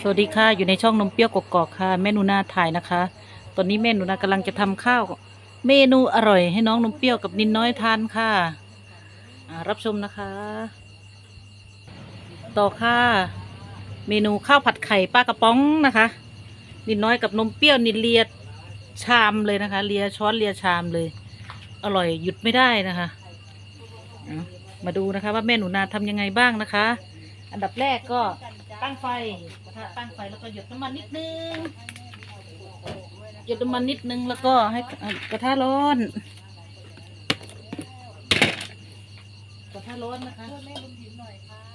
สวัสดีค่ะอยู่ในช่องนมเปรี้ยวกกอกค่ะแม่หนูนาถ่ายนะคะ ตอนนี้แม่นูนากำลังจะทำข้าว เมนูอร่อย ให้น้องนมเปรี้ยวกับนินน้อยทานค่ะรับชมนะคะ ต่อค่ะ เมนูข้าวผัดไข่ปลากระป๋องนะคะ นินน้อยกับนมเปรี้ยวนินเลียชามเลยนะคะ เลียช้อนเลียชามเลย อร่อยหยุดไม่ได้นะคะอะมาดูนะคะว่าแม่หนูนาทำยังไงบ้างนะคะ อันดับแรกก็ ตั้งไฟกระทะตั้งไฟแล้วก็หยดน้ำมันนิดนึงหยดน้ำมันนิดนึงแล้วก็ให้กระทะร้อน กระทะร้อนนะคะ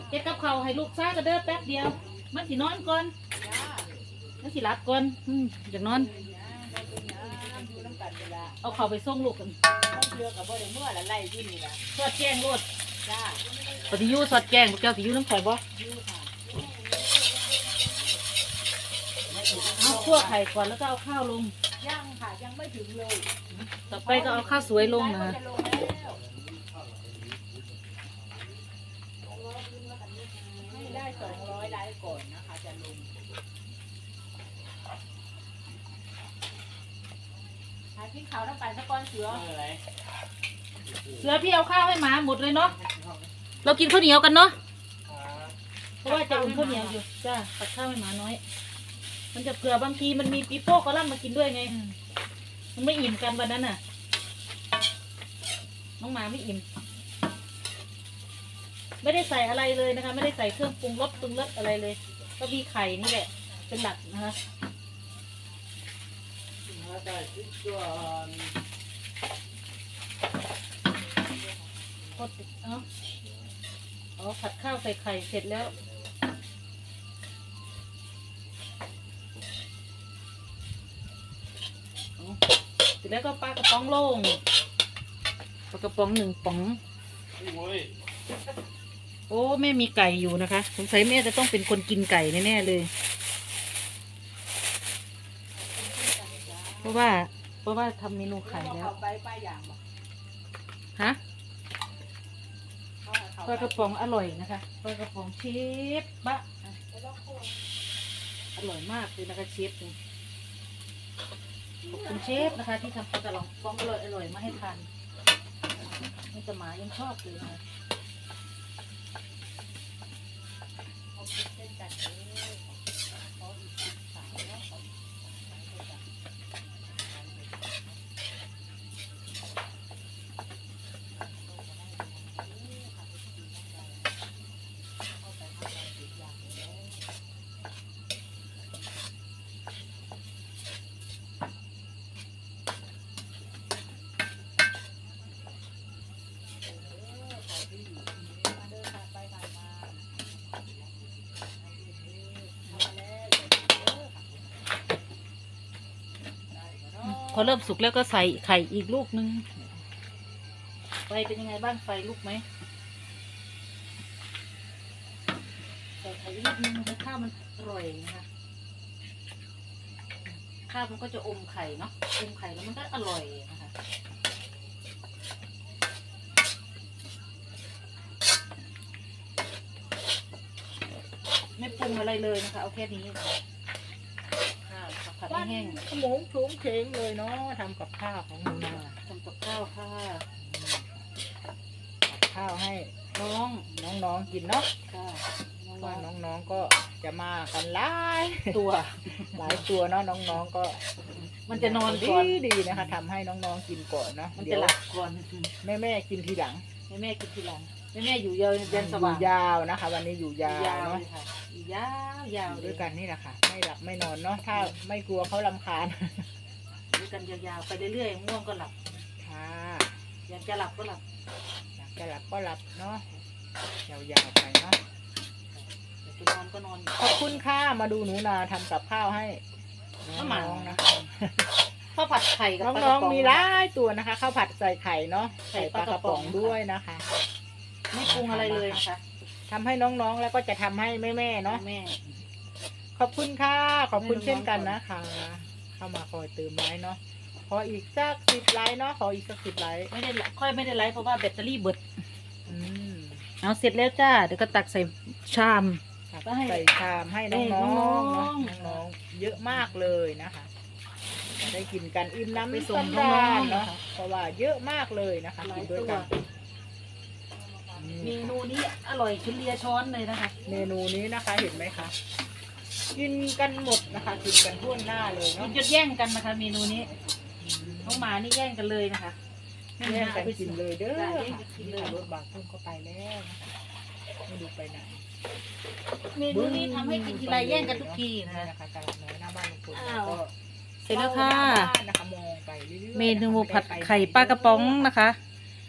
เก็บกับเขาวให้ลูกซ่ากันเด้อแป๊บเดียว มันสินอนก่อนมันสิรับก่อนอืมอยากนอนเอาเขาวไปส่งลูกกันเรือกับบ่ได้เมื่อละไล่ที่นี่ล่ะสอดแจ้งรถจ้าปฏิยูสอดแจ้งพวกเจ้าสิอยูน้ำข่อยบ่ อยู่ ค่ะเอาคั่วไข่ก่อนแล้วก็เอาข้าวลงยังค่ะยังไม่ถึงเลยต่อไปก็เอาข้าวสวยลงนะ จะลงแล้วให้ได้สองร้อยไลค์ก่อนนะคะจะลงหากินข้าวน้ำกันสักก้อนเสือเสือพี่เอาข้าวให้หมาหมดเลยเนาะ เรากินข้าวเหนียวกันเนาะ เพราะว่าจะอุ่นข้าวเหนียวอยู่ จ้าตักข้าวให้หมาน้อย มันจะเผื่อบางทีมันมีปีโป้กระล่ำมากินด้วยไง มันไม่อิ่มกันวันนั้นน่ะ น้องหมาไม่อิ่ม ไม่ได้ใส่อะไรเลยนะคะ ไม่ได้ใส่เครื่องปรุงรสปรุงรสอะไรเลย ก็มีไข่นี่แหละ เป็นหลักนะคะกดเอ้าอ๋อผัดข้าวใส่ไข่เสร็จแล้ว แล้วก็ปลากระป๋องโล่งปลากระป๋องหนึ่งป๋อง โอ้แม่มีไก่อยู่นะคะสงสัยแม่จะต้องเป็นคนกินไก่แน่ๆเลย เพราะว่า เพราะว่าทำเมนูไข่แล้ว เอาไปป้าอย่างบ่ฮะเอาปลากระป๋องอร่อยนะคะปลากระป๋องเชฟบะ อร่อยมากเลยนะคะเชฟนี่ ขอบคุณเชฟนะคะ ที่ทำปลากระลองอร่อยอร่อยๆมาให้ทานนี่จะหมายังชอบเลยนะ เริ่มสุกแล้วก็ใส่ไข่อีกลูกนึง ไฟเป็นยังไงบ้างไฟลุกไหมใส่ไข่อีกลูกนึงให้ข้าวมันอร่อยนะคะข้าวมันก็จะอมไข่เนาะอมไข่แล้วมันก็อร่อยนะคะไม่ปรุงอะไรเลยนะคะ เอาแค่นี้ค่ะข้าวผัด ปั้น แห้งขมงโฉงเฉงเลยเนาะทำกับข้าวของหนูนาๆทำกับข้าวค่ะกับข้าวให้น้องน้องๆกินเนาะค่ะว่าน้องๆก็จะมากันหลายตัว หลายตัวเนาะน้องๆก็ มันจะนอนดีก่อนดีนะคะทำให้น้องๆกินก่อนเนาะมันเดี๋จะยวหลับก่อนแม่แม่ๆกินทีหลังแม่แม่กินทีหลัง แม่แม่อยู่ยาวยันสอยู่ว่างยาวนะคะ วันนี้อยู่ยาวยาวเนาะเลยค่ะอยู่ยาวยาวอยู่เลด้วยยกันนี่แหละค่ะ ไม่หลับไม่นอนเนาะถ้าไม่กลัวเขาลำคาญด้วยกันยาวๆไปเรื่อยๆง่วงก็หลับค่ะอยากจะหลับก็หลับอยากจะหลับก็หลับเนาะยาวๆไปเนาะอยากจะนอนก็นอนขอบคุณค่ะมาดูหนูนาทำกับข้าวให้น้ำหมาน้องๆนะคะข้าวผัดไข่กับปลากน้ระองป๋องๆมีหลายตัวนะคะข้าวผัดใส่ไข่เนาะใส่ใส่ปปลาลากกระระป๋ป๋อองงด้วยนะคะ ไม่ปรุงอะไรเลยนะคะทำให้น้องๆ แล้วก็จะทำให้แม่ๆเนาะ แม่ ขอบคุณค่ะ ขอบคุณให้น้องๆเช่นกันนะคะ เข้ามาคอยเติมไลค์เนาะ ขออีกสักสิบไลค์เนาะ ขออีกสักสิบไลค์ไม่ได้ค่อยไม่ได้ไลฟ์เพราะว่าแบตเตอรี่เบิด อืมเอาเสร็จแล้วจ้า เดี๋ยวก็ตักใส่ชามตักก็ให้ใส่ชามให้ให้น้องๆน้เนาะองๆน้องๆ เยอะมากเลยนะคะจะได้กินกันอิ่มน้ำไปส่งสำราญน้องๆเนาะ นะคะ เพราะว่าเยอะมากเลยนะคะหลากิยนด้วยตัวกัน เมนูนี้อร่อยขึ้นเรียช้อนเลยนะคะ เมนูนี้นะคะเห็นไหมคะกินกันหมดนะคะกินกันทั่วหน้าเลยกิเนาะนจนแย่งกันนะคะ เมนูนี้น้องหมานี่แย่งกันเลยนะคะแย่งกันกินเลยเด้อจ้ะค่ะแย่งกันกินเลยรถบางพุ่งเข้าไปแล้วนะคะไม่ดูไปไหนเมนูนี้ทำให้กินทีไรแย่งกันทุกทีนะนี่คะ นะคะตลาดน้อยหน้าบ้านลุงพลอ้าว ก็เสร็จแล้วค่ะ เฝ้าหน้าบ้านนะคะมองไปเรื่อยๆเมนูนะคะผัดม่ไข่ปลากระป๋องนะคะ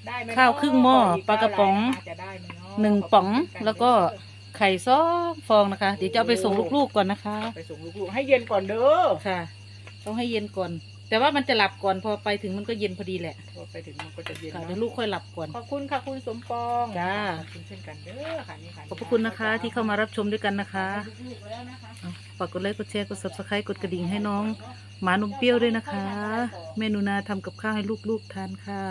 ได้ไหมข้าวครึ่งหม้อขกปลากระป๋องเก้าไลน์นะคะจะได้ไหมเนาะหนึ่งขบคุณป๋องกันแล้วก็ไข่ซองฟองนะคะ เดี๋ยวจะเอาไปส่งลูกๆก่อนนะคะ ไปส่งลูกๆให้เย็นก่อนเด้อค่ะ ต้องให้เย็นก่อน แต่ว่ามันจะหลับก่อนพอไปถึงมันก็เย็นพอดีแหละพอไปถึงมันก็จะเย็นค่ะเนาะเดี๋ยวลูกค่อยหลับก่อน ขอบคุณค่ะคุณสมปองจ้า ขอบคุณเช่นกันเด้อค่ะนี่ค่ะขอบพระคุณนะคะที่เข้ามารับชมด้วยกันนะคะลูกๆแล้วนะคะ เอาฝากกดไลค์กดแชร์กด subscribe กดกระดิ่งให้น้อง หมานมเปรี้ยวด้วยนะคะ เมนูนาทำกับข้าวให้ลูกๆทานค่ะ